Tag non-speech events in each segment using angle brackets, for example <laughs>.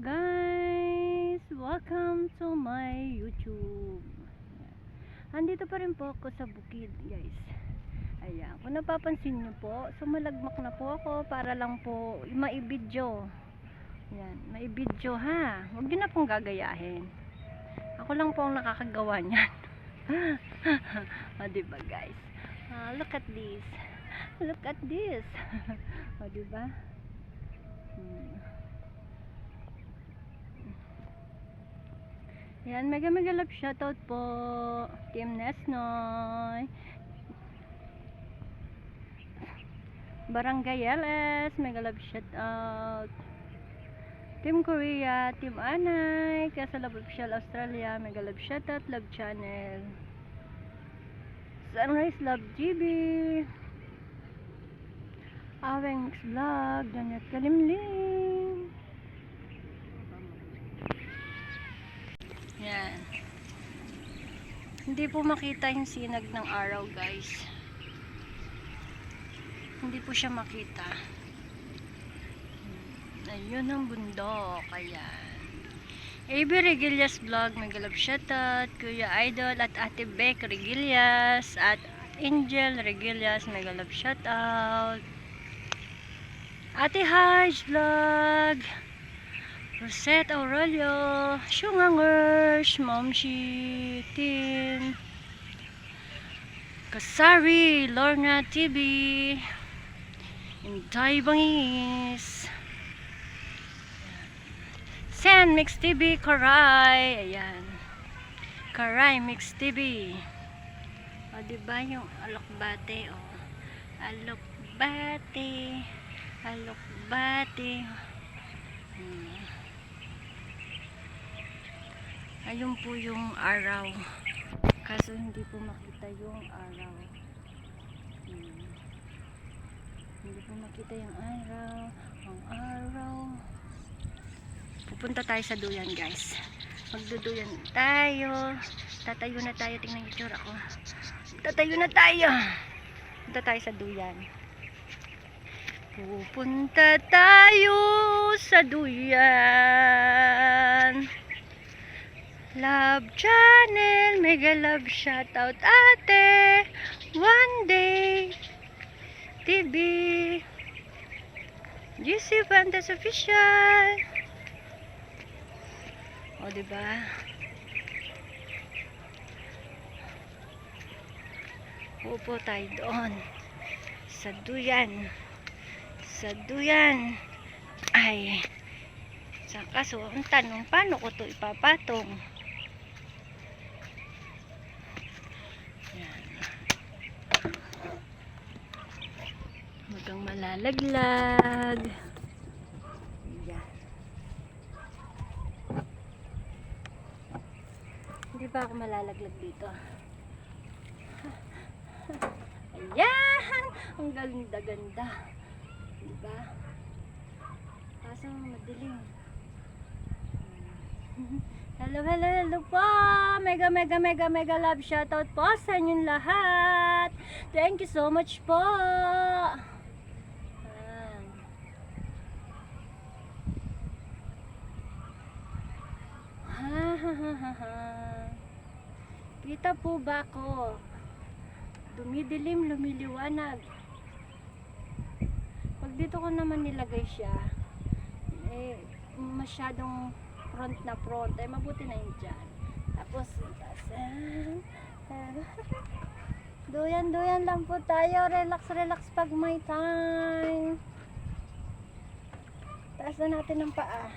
guys! Welcome to my YouTube. Andito pa rin po ako sa bukid guys. Ayan, kung napapansin nyo po, sumalagmak na po ako para lang po maibidyo. Ayan, maibidyo ha. Huwag nyo na pong gagayahin. Ako lang po ang nakakagawa niyan. <laughs> o diba guys? Ah, look at this. Look at this. <laughs> o diba? Hmm. Yan, mega mega love shoutout po. Team Nesnoy. Barangay LS, mega love shoutout. Team Korea, Team Anay, Kasa Love Official Australia, mega love shoutout, love channel. Sunrise Love GB. Aweng Vlog, Janet Kalimlim. Yan. Hindi po makita yung sinag ng araw, guys. Hindi po siya makita. Ayun ang bundok. Ayan. AB Regilias Vlog, Megalab Shoutout, Kuya Idol at Ate Beck Regilias at Angel Regilias, Megalab Shoutout. Ate Haj Vlog, Rosette Aurelio, Shungangers, Momshi, Tin, Kasari, Lorna TV, Inday Bangis, San Mix TV, Karay, ayan, Karay Mix TV, o diba yung alokbate, o, alokbate, alokbate, hmm. Ayun po yung araw. Kaso hindi po makita yung araw. Hmm. Hindi po makita yung araw. Ang araw. Pupunta tayo sa duyan guys. Magduduyan tayo. Tatayo na tayo. Tingnan yung tsura ko. Tatayo na tayo. Punta tayo sa duyan. Pupunta tayo sa duyan. Love channel, mega love shoutout ate. One day TV. GC Fantas Official. O, diba? Upo tayo doon. Sa duyan. Sa duyan. Ay. Sa kaso, ang tanong, paano ko to ipapatong? Yan. Malalaglag. Yan. Hindi ba ako malalaglag dito? Ayan! Ang ganda-ganda. Diba? Kaso madilim. Hello, hello, hello po! Mega, mega, mega, mega love shoutout po sa inyong lahat! Thank you so much po! Ayan. Ha, ha, ha, ha, ha. Kita po ba ako? Dumidilim, lumiliwanag. Pag dito ko naman nilagay siya, eh, masyadong front na front. Eh, mabuti na yun dyan. Tapos, tas, duyan, duyan lang po tayo. Relax, relax pag may time. Taas na natin ang paa.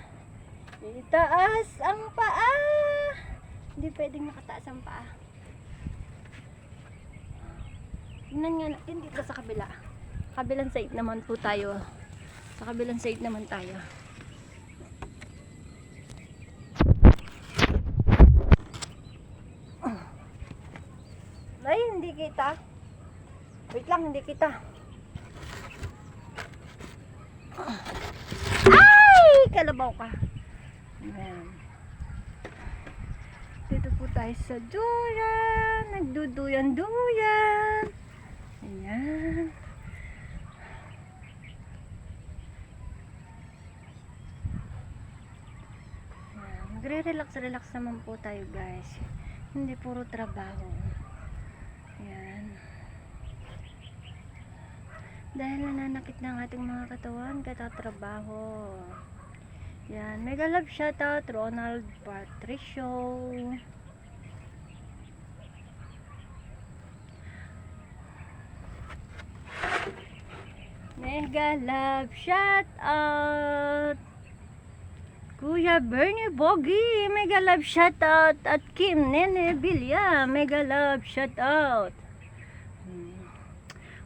Itaas ang paa. Hindi pwedeng nakataas ang paa. Tingnan nga natin dito sa kabila. Kabilang side naman po tayo. Sa kabilang side naman tayo. Ay, hindi kita. Wait lang, hindi kita. Ay! Kalabaw ka. Ayan. Dito po tayo sa duyan. Nagduduyan-duyan. Ayan. Magre-relax, relax naman po tayo guys. Hindi puro trabaho. Yan. Dahil nananakit ng ating mga katawan, katatrabaho. Yan. Mega love shoutout, Ronald Patricio. Mega love shoutout. Kuya Bernie Bogi, mega love shoutout. At Kim Nene Bilya, mega love shoutout. Hmm.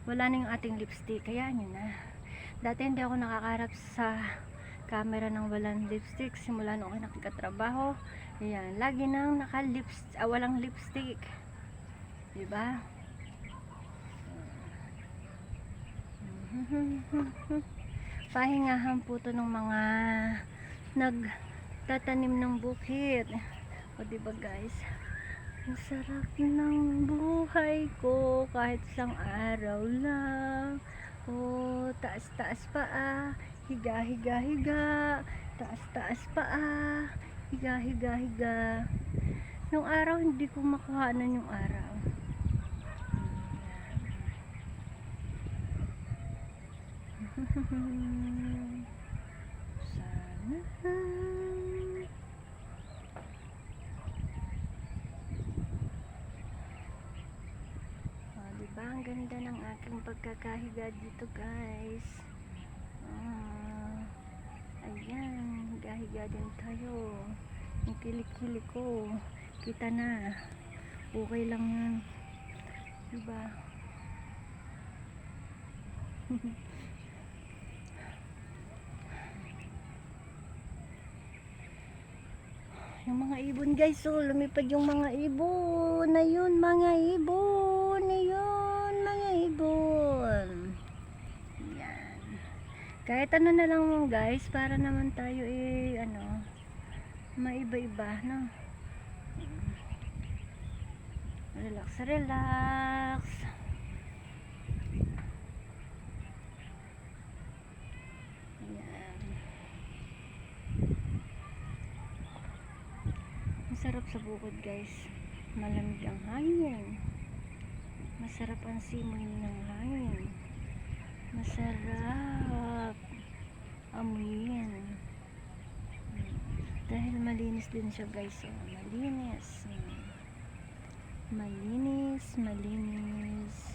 Wala na yung ating lipstick, kaya nyo na. Dati hindi ako nakakarap sa camera ng walang lipstick. Simula nung ako nakikatrabaho. Ayan, lagi nang naka-lips, ah, walang lipstick. Diba? <laughs> Pahingahan po to ng mga nagtatanim ng bukid. O diba guys? Ang sarap ng buhay ko kahit isang araw lang. O taas-taas pa ah. Higa, higa, higa. Taas-taas pa ah. Higa, higa, higa. Nung araw hindi ko makuhanan yung araw. Sana. Oh, diba? Ang ganda ng aking pagkakahiga dito, guys. Ah, ayan, higa-higa din tayo. Yung kilik-kilik ko, kita na. Okay lang yan. Diba? <laughs> Yung mga ibon guys, so lumipad yung mga ibon. Na yun, mga ibon. Na yun, mga ibon. Yan. Kahit ano na lang mo guys, para naman tayo eh, ano, maiba-iba, no? Relax, relax. Yan. Masarap sa bukod guys. Malamig ang hangin. Masarap ang simoy ng hangin. Masarap amuyin. Dahil malinis din siya guys. Oh, malinis. Malinis, malinis.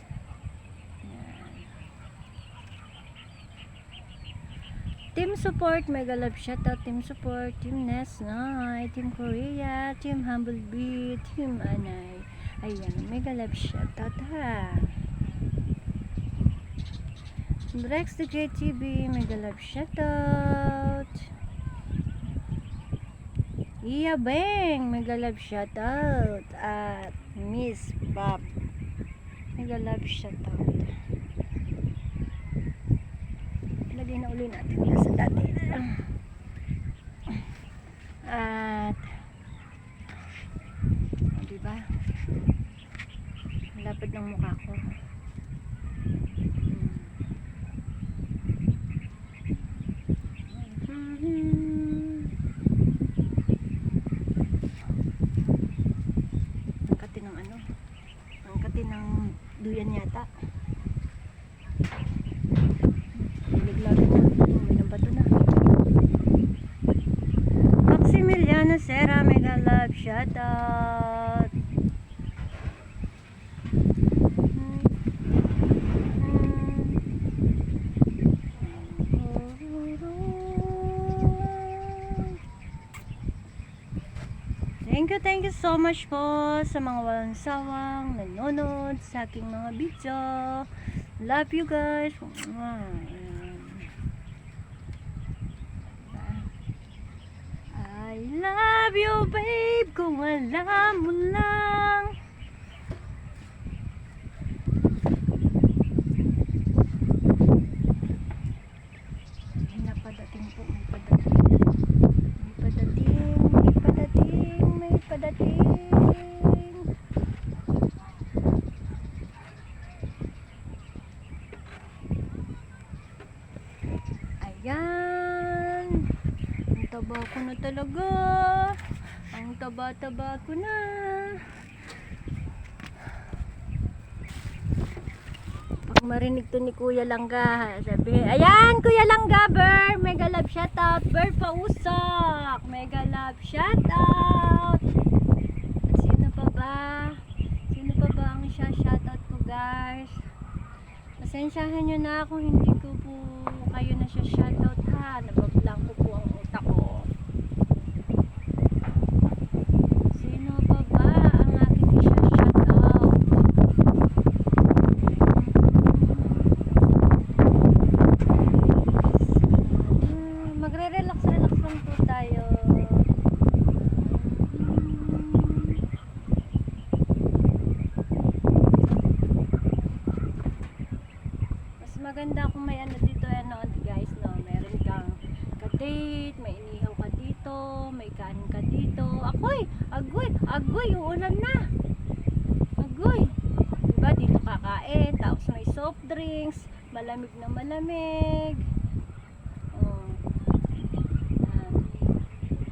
Team support, mega love shoutout, team support, team Ness Night, team Korea, team Humble Bee, team Anay. Ayan, mega love shoutout ha. Rex the JTV, mega love shoutout. Iya Beng, mega love shoutout. At Miss Bob, mega love shoutout. Lagay na uli natin yan sa dati. At, o, diba? Lapad ng mukha ko. Hmm. Ang kati ng ano? Ang kati ng duyan yata. Biglag na. May ng bato na. Maximiliano Serra, mega love, shoutout. Thank you, thank you so much po sa mga walang sawang nanonood sa aking mga video. Love you guys. Ayan. I love you, babe, kung alam mo lang. May napadating po, may padating. May padating, may padating, may padating. Ayan. Ang taba ko na talaga. Ang taba-taba ko na. Pag marinig to ni Kuya Langga, sabi, ayan, Kuya Langga, Ber, mega love shoutout, Ber Pausok, mega love shoutout. At sino pa ba? Sino pa ba ang siya shoutout ko, guys? Pasensyahan nyo na kung hindi ko po kayo na siya shoutout ha. Nabablang ko po ang utak ko. Sino pa ba ang aking siya shoutout? Ah, Magre-relax, relax lang po tayo. Mas maganda kung may ano dito ano guys no, meron kang ka-date, may inihaw ka dito, may kanin ka dito. Akoy, agoy, agoy, uulan na. Agoy. Diba dito kakain, tapos may soft drinks, malamig na malamig. Yan.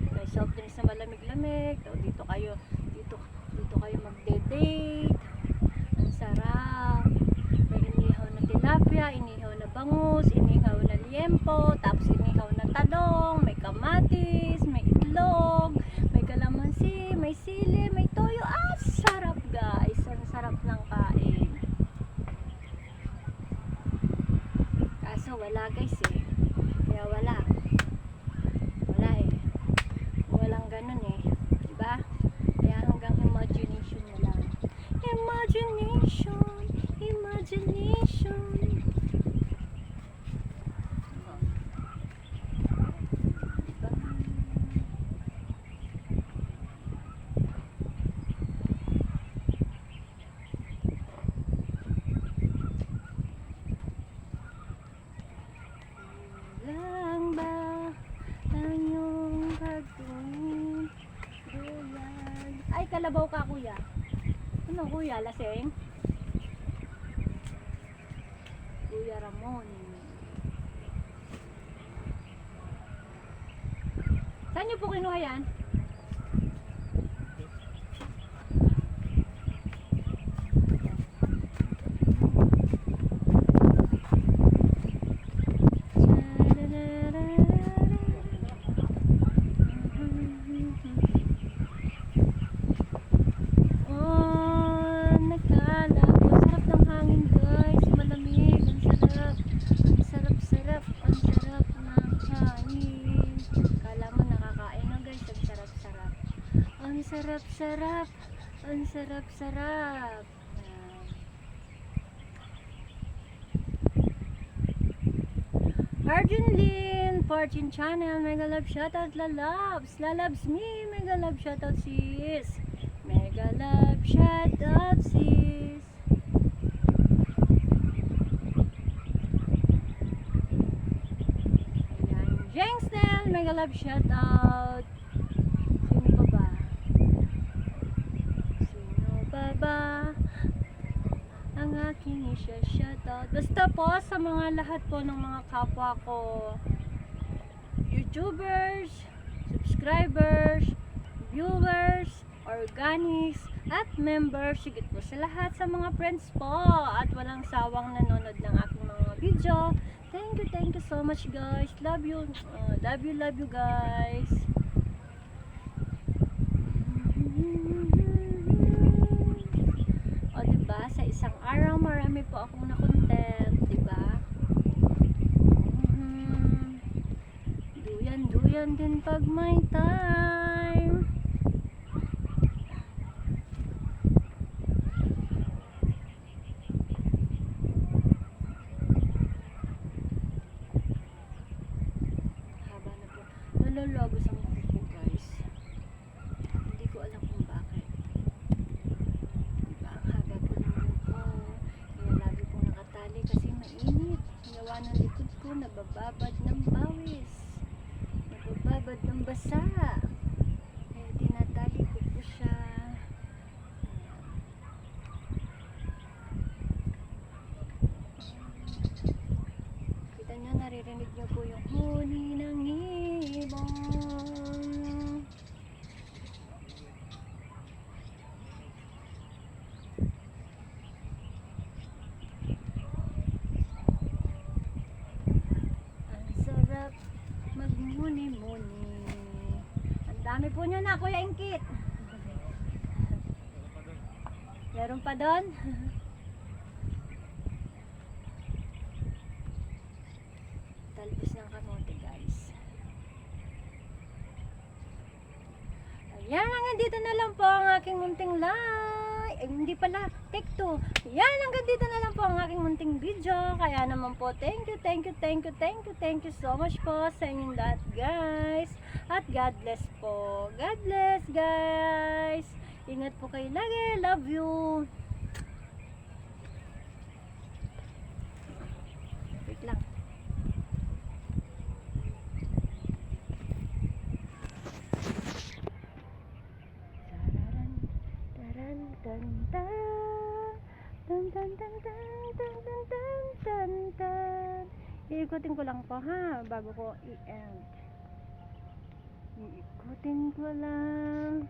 May soft drinks na malamig-lamig. So, dito kayo, dito, dito kayo magde-date. Ang sarap. May inihaw na tilapia, inihaw bangus, inihaw na liempo, tapos inihaw na talong, may kamatis, may itlog, may kalamansi, may sili, may toyo. Ah, sarap guys. Ang sarap ng kain. Kaso wala guys eh. Kaya wala. Wala eh. Walang ganun eh. Diba? Kaya hanggang imagination na lang. Imagination, imagination. Diba? Lang ba ang iyong pagtingin? Duyan. Ay, kalabaw ka kuya. Ano kuya, laseng? Kuya Ramon. Saan niyo po kinuha yan? Oh, nagkalap. Ang sarap ng hangin, guys. Malamig. Ang sarap. Ang sarap-sarap. Ang sarap ng hangin. Kala mo nakakain na, guys. Ang sarap-sarap. Ang sarap-sarap. Ang sarap-sarap. Arjun Lin, Fortune Channel, mega love shoutout lalabs, lalabs me, mega love shoutout sis, mega love shoutout sis. Ayan, Jengsnel, mega love shoutout. Sino pa ba? Sino pa ba? Ang aking isya shoutout. Basta po sa mga lahat po ng mga kapwa ko YouTubers, subscribers, viewers, organics, at members, sigit po sa lahat sa mga friends po at walang sawang nanonood ng aking mga video. Thank you, thank you so much guys. Love you, uh, love you, love you guys. O, diba? Sa isang araw, marami po akong na-content, diba? Mhm. Duyan, duyan din pag may time. na po yung huni ng ibon. Ang sarap magmuni-muni. Ang dami po niya na, Kuya Inkit. <laughs> Meron pa doon? <laughs> Ayan, hanggang dito na lang po ang aking munting live. Ay, hindi pala. Take two. Yan, hanggang dito na lang po ang aking munting video. Kaya naman po, thank you, thank you, thank you, thank you, thank you so much po sa inyong lahat, guys. At God bless po. God bless, guys. Ingat po kayo lagi. Love you. Wait lang. Tararan, taran, tan, tan. Tan, tan, tan, tan, tan, tan, tan, tan, tan. Iikutin ko lang po ha, bago ko i-end. Iikutin ko lang.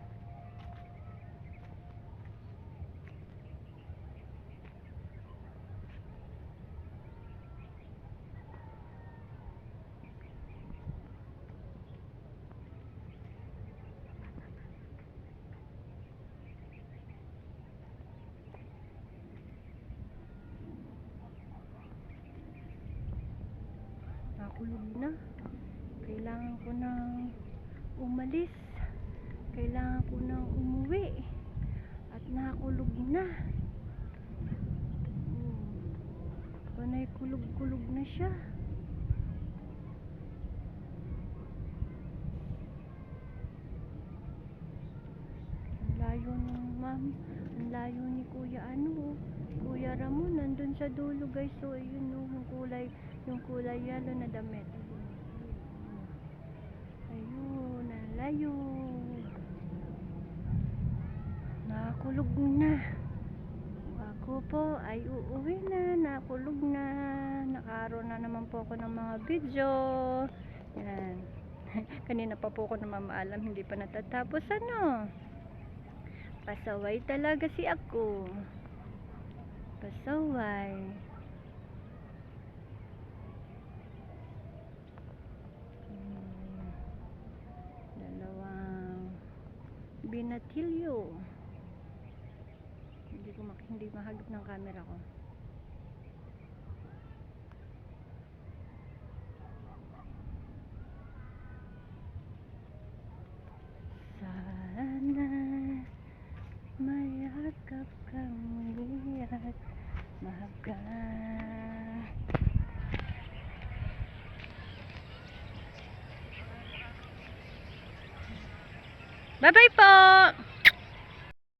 Nakulog na. Kailangan ko nang umalis. Kailangan ko nang umuwi. At nakulog na. Hmm. Panay kulog-kulog na siya. Ang layo ng ma'am. Ang layo ni Kuya ano. Kuya Ramon nandun sa dulo guys. So ayun no, yung kulay yung kulay yellow na damit. Ayun, ang layo. Nakakulog na. Ako po ay uuwi na. Nakulog na. Nakaroon na naman po ako ng mga video. Yan. <laughs> Kanina pa po ako namamaalam. Hindi pa natatapos. Ano? Pasaway talaga si ako. Pasaway. Hmm. Dalawang binatilyo. Hindi ko mak hindi mahagip ng camera ko.